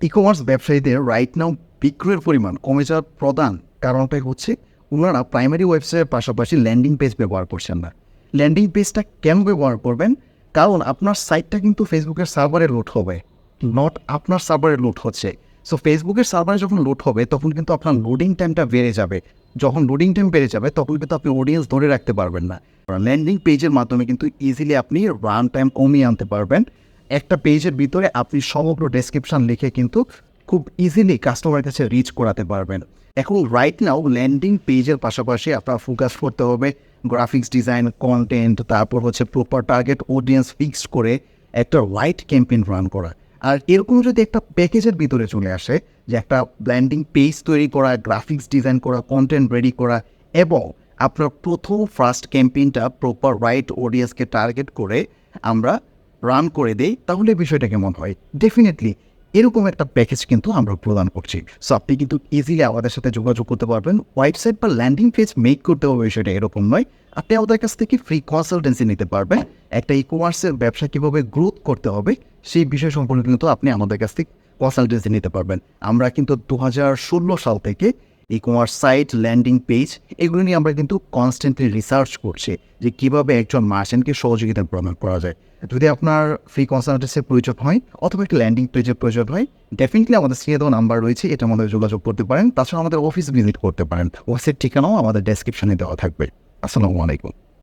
E commerce ব্যবসায়ীদের right now বিক্রয়ের পরিমাণ কমে যাওয়ার প্রধান কারণটাই হচ্ছে ওনারা প্রাইমারি ওয়েবসাইটের পাশাপাশি ল্যান্ডিং পেজ ব্যবহার করছেন না। ল্যান্ডিং পেজটা কেন ব্যবহার করবেন? কারণ আপনার সাইটটা কিন্তু ফেসবুকের সার্ভারে লোড হবে নট আপনার সার্ভারে লোড হচ্ছে। সো ফেসবুকের সার্ভারে যখন লোড হবে, তখন কিন্তু আপনার লোডিং টাইমটা বেড়ে যাবে। যখন লোডিং টাইম বেড়ে যাবে, তখন কিন্তু আপনি অডিয়েন্স ধরে রাখতে পারবেন না। ল্যান্ডিং পেজের মাধ্যমে কিন্তু ইজিলি আপনি রান টাইম কমিয়ে আনতে পারবেন। একটা পেজের ভিতরে আপনি সমগ্র ডেসক্রিপশন লিখে কিন্তু খুব ইজিলি কাস্টমারের কাছে রিচ করাতে পারবেন। এখন রাইট নাও ল্যান্ডিং পেজের পাশাপাশি আপনার ফোকাস করতে হবে গ্রাফিক্স ডিজাইন কন্টেন্ট তারপর হচ্ছে প্রপার টার্গেট অডিয়েন্স ফিক্সড করে একটা রাইট ক্যাম্পেইন রান করা। আর এরকম যদি একটা প্যাকেজের ভিতরে চলে আসে যে একটা ব্ল্যান্ডিং পেজ তৈরি করা গ্রাফিক্স ডিজাইন করা কন্টেন্ট রেডি করা এবং আপনার প্রথম ফার্স্ট ক্যাম্পেইনটা প্রপার রাইট অডিয়েন্সকে টার্গেট করে আমরা রান করে দেই, তাহলে বিষয়টা কেমন হয়? ডেফিনেটলি এরকম একটা প্যাকেজ কিন্তু আমরা প্রদান করছি। সো আপনি কিন্তু ইজিলি আমাদের সাথে যোগাযোগ করতে পারবেন। ওয়েবসাইট বা ল্যান্ডিং পেজ মেক করতে হবে বিষয়টা এরকম নয়। আপনি আমাদের কাছ থেকে ফ্রি কনসালটেন্সি নিতে পারবেন। একটা ই কমার্সের ব্যবসা কীভাবে গ্রোথ করতে হবে, সেই বিষয় সম্পর্কে কিন্তু আপনি আমাদের কাছ থেকে কনসালটেন্সি নিতে পারবেন। আমরা কিন্তু দু সাল থেকে e commerce site landing page এগুলো নিয়ে আমরা কিন্তু কনস্ট্যান্টলি রিসার্চ করছি যে কীভাবে একজন মার্চেন্টকে সহযোগিতা প্রদান করা যায়। যদি আপনার ফ্রি কনসালটেন্সের প্রয়োজন হয় অথবা একটা ল্যান্ডিং পেজের প্রয়োজন হয় ডেফিনেটলি আমাদের সিএ দেওয়া নাম্বার রয়েছে, এটা আমাদের যোগাযোগ করতে পারেন। তাছাড়া আমাদের অফিস ভিজিট করতে পারেন। অফিসের ঠিকানাও আমাদের ডেসক্রিপশনে দেওয়া থাকবে। আসসালামু আলাইকুম।